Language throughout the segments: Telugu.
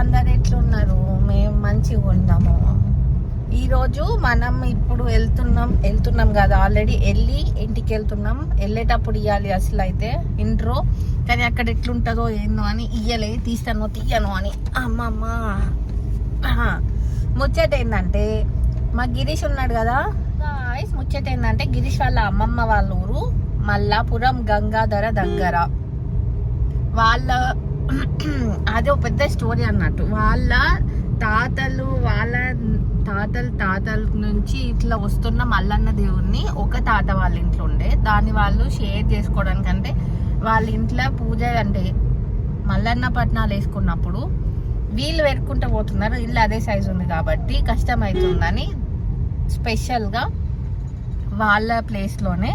అందరు ఎట్లున్నారు? మేము మంచిగా ఉన్నాము. ఈరోజు మనం ఇప్పుడు వెళ్తున్నాం వెళ్తున్నాం కదా ఆల్రెడీ వెళ్ళి ఇంటికి వెళ్తున్నాం. వెళ్ళేటప్పుడు ఇవ్వాలి అసలు అయితే ఇంట్రో. కానీ అక్కడ ఎట్లుంటుందో ఏందో అని ఇయ్యలే తీస్తాను తీయను అని. అమ్మమ్మ. ముచ్చట ఏంటంటే మా గిరీష్ ఉన్నాడు కదా. ముచ్చట ఏంటంటే గిరీష్ వాళ్ళ అమ్మమ్మ వాళ్ళ ఊరు మల్లాపురం గంగాధర దగ్గర. వాళ్ళ అది ఒక పెద్ద స్టోరీ అన్నట్టు. వాళ్ళ తాతలు వాళ్ళ తాతలు తాతల నుంచి ఇట్లా వస్తున్న మల్లన్న దేవుణ్ణి ఒక తాత వాళ్ళ ఇంట్లో ఉండే. దాన్ని వాళ్ళు షేర్ చేసుకోవడానికంటే వాళ్ళ ఇంట్లో పూజ అంటే మల్లన్న పట్నాలు వేసుకున్నప్పుడు వీళ్ళు పెట్టుకుంటూ పోతున్నారు. ఇల్లు అదే సైజు ఉంది కాబట్టి కష్టం అవుతుందని స్పెషల్గా వాళ్ళ ప్లేస్లోనే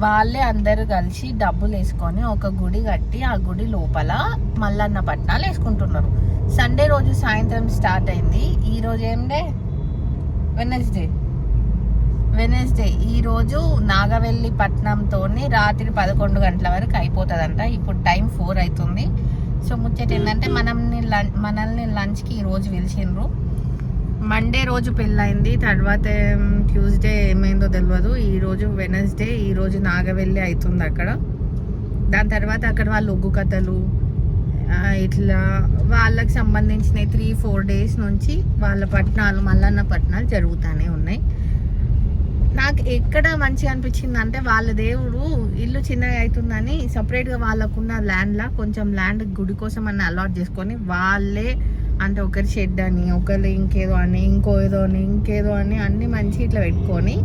వాళ్ళే అందరూ కలిసి డబ్బులు వేసుకొని ఒక గుడి కట్టి ఆ గుడి లోపల మల్లన్న పట్నాలు వేసుకుంటున్నారు. సండే రోజు సాయంత్రం స్టార్ట్ అయింది. ఈ రోజు ఏం డే వెనస్డే వెనస్డే ఈ రోజు నాగవెల్లి పట్నంతో రాత్రి పదకొండు గంటల వరకు అయిపోతుందంట. ఇప్పుడు టైం ఫోర్ అవుతుంది. సో ముచ్చట ఏంటంటే మనల్ని లం- మనల్ని లంచ్కి ఈ రోజు పిలిచిండ్రు. మండే రోజు పెళ్ళైంది తర్వాత ట్యూస్డే ఏమైందో తెలియదు ఈ రోజు వెనస్డే ఈ రోజు నాగవెల్లి అవుతుంది అక్కడ. దాని తర్వాత అక్కడ వాళ్ళు ఒగ్గు కథలు ఇట్లా వాళ్ళకి సంబంధించిన త్రీ ఫోర్ డేస్ నుంచి వాళ్ళ పట్నాలు మల్లన్న పట్టణాలు జరుగుతూనే ఉన్నాయి. నాకు ఎక్కడ మంచిగా అనిపించింది అంటే వాళ్ళ దేవుడు ఇల్లు చిన్నగా అవుతుందని సపరేట్గా వాళ్ళకున్న ల్యాండ్లా కొంచెం ల్యాండ్ గుడి కోసం అని అలాట్ చేసుకొని వాళ్ళే అంటే ఒకరి షెడ్ అని ఒకరు ఇంకేదో అని ఇంకో ఏదో అని ఇంకేదో అని అన్ని మంచి ఇట్లా పెట్టుకొని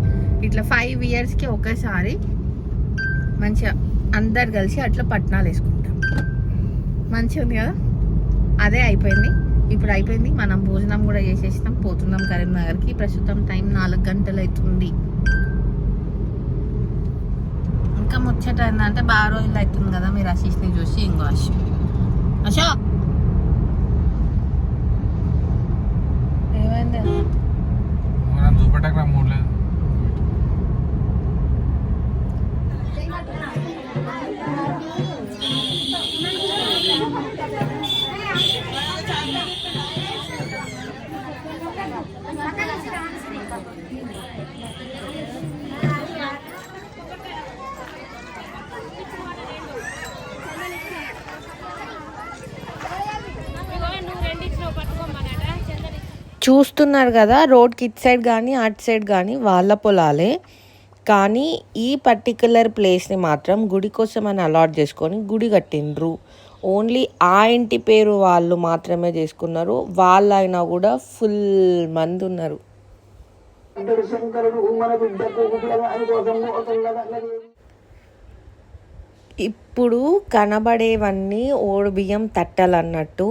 ఇట్లా ఫైవ్ ఇయర్స్కి ఒకసారి మంచిగా అందరు కలిసి అట్లా పట్నాలు వేసుకుంటాం. మంచిగా ఉంది కదా? అదే అయిపోయింది. ఇప్పుడు అయిపోయింది. మనం భోజనం కూడా చేసేసినాం. పోతున్నాం కరీంనగర్కి. ప్రస్తుతం టైం నాలుగు గంటలు అవుతుంది. ఇంకా ముచ్చట ఏంటంటే బాగా రోజులు అవుతుంది కదా? మీరు అశీష్ని చూసి ఇంకో అశోక్ అశోక్ ఏమైంది మనం చూపెట్టక రా మూడు లేదు చూస్తున్నారు కదా రోడ్కి ఇటు సైడ్ కానీ అటు సైడ్ కానీ వాళ్ళ పొలాలే. కానీ ఈ పర్టికులర్ ప్లేస్ని మాత్రం గుడి కోసం అని అలాట్ చేసుకొని గుడి కట్టిండ్రు. ఓన్లీ ఆ ఇంటి పేరు వాళ్ళు మాత్రమే చేసుకున్నారు. వాళ్ళైనా కూడా ఫుల్ మంది ఉన్నారు. ఇప్పుడు కనబడేవన్నీ ఓడు బియ్యం తట్టలు అన్నట్టు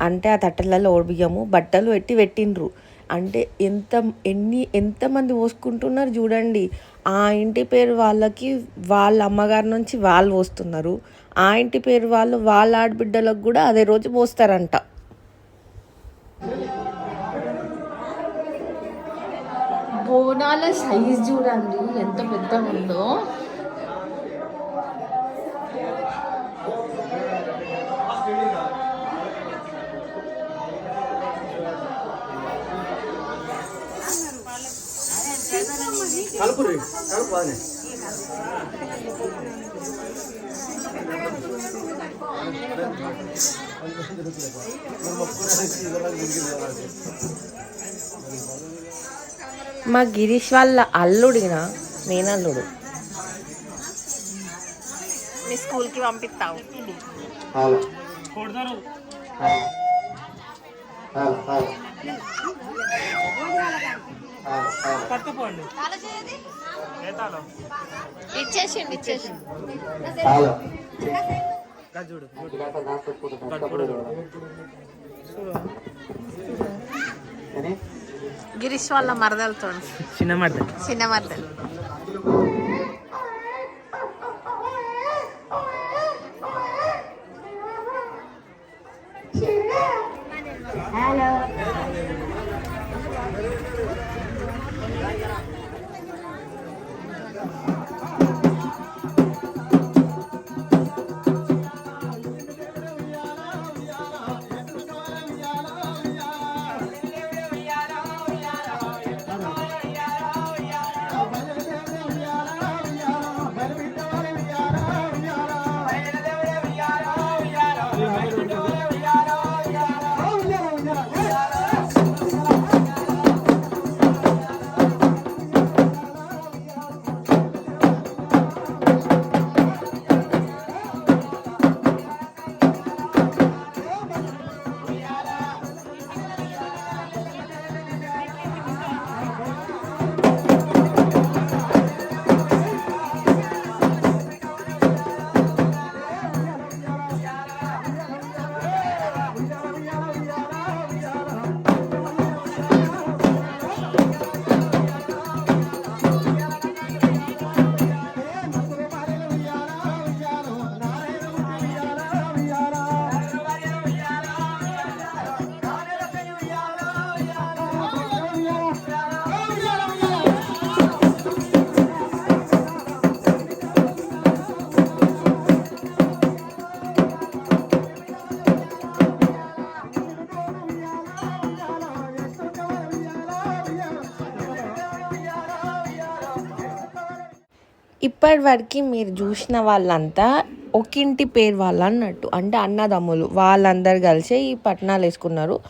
అంటే ఆ తట్టలలో ఓడి బియ్యము బట్టలు పెట్టి పెట్టిండ్రు. అంటే ఎంత ఎన్ని ఎంతమంది పోసుకుంటున్నారు చూడండి. ఆ ఇంటి పేరు వాళ్ళకి వాళ్ళ అమ్మగారి నుంచి వాళ్ళు పోస్తున్నారు. ఆ ఇంటి పేరు వాళ్ళు వాళ్ళ ఆడబిడ్డలకు కూడా అదే రోజు పోస్తారంట. బోనాల సైజ్ చూడండి ఎంత పెద్దగా ఉందో కలుపు కలుపు అదే మా గిరీష్ వాళ్ళ అల్లుడిన మేనల్లుడు మీ స్కూల్కి పంపిస్తావు. హలో ఇచ్చేసిండి ఇచ్చేసిండి. హలో గిరీష్ వాళ్ళ మరదలతో చిన్న మాట చిన్న మరదలు. ఇప్పటివరకు మీరు చూసిన వాళ్ళంతా ఒకింటి పేరు వాళ్ళు అన్నట్టు అంటే అన్నదమ్ములు. వాళ్ళందరు కలిసి ఈ పట్నాలు వేసుకున్నారు.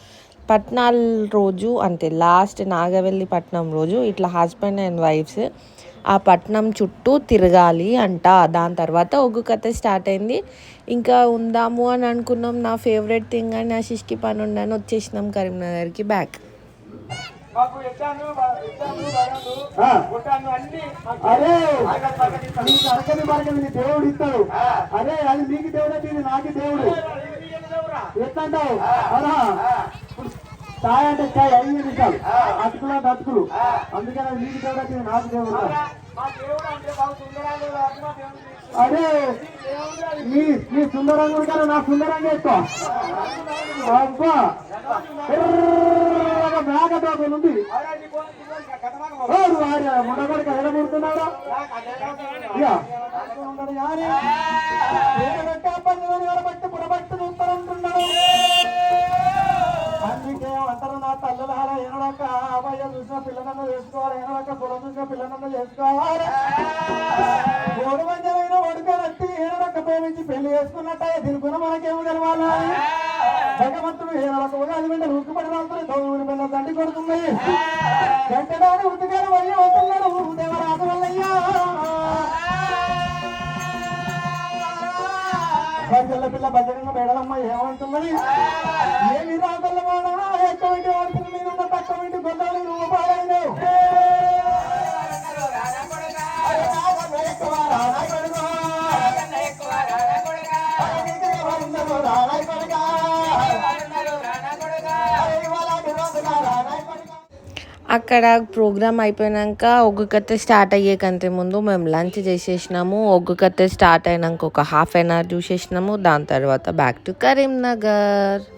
పట్నాల రోజు అంతే లాస్ట్ నాగవెల్లి పట్నం రోజు ఇట్లా హస్బెండ్ అండ్ వైఫ్స్ ఆ పట్నం చుట్టూ తిరగాలి అంట. దాని తర్వాత ఒగ్గు కథ స్టార్ట్ అయింది. ఇంకా ఉందాము అని అనుకున్నాం. నా ఫేవరెట్ థింగ్ అని నా పని ఉండని వచ్చేసినాం కరీంనగర్కి బ్యాక్. అరే. నీకు అరకని మరకని దేవుడు ఇస్తాడు. అరే అది నీకు దేవుడు ఇది నాకు దేవుడు. ఎట్లా అంటావు అవునా ఛాయ్ అంటే ఛాయ్ ఐదు నిమిషాలు. అటుకులు అంటే అటుకులు అందుకని అది నీకు దేవుడు నాకు దేవుడు అరే. నీ నీ సుందరంగా ఉంటారు నా సుందరంగా ఎక్కువ అబ్బా. ఎర్రగా మేకతో ఉంది మొడగడికి ఎడబడుతున్నారా బట్టి భగవంతుడు ఏనడక ఉగాది వెంట ఉక్కుపడి రాలుతుంది దౌడు పిల్ల దండి కొడుతున్నాయి గంటదాని ఉత్తగారు వయ్య ఉంటున్నాడు దేవరాజు వల్లయ్యా. బజల్ల పిల్ల బజరంగ మేడలమ్మ ఏమంటున్నది? అక్కడ ప్రోగ్రామ్ అయిపోయాక ఒగ్గు కథ స్టార్ట్ అయ్యే కంటే ముందు మేము లంచ్ చేసేసినాము. ఒగ్గు కథ స్టార్ట్ అయినాక ఒక హాఫ్ అన్ అవర్ చూసేసినాము. దాని తర్వాత బ్యాక్ టు కరీంనగర్.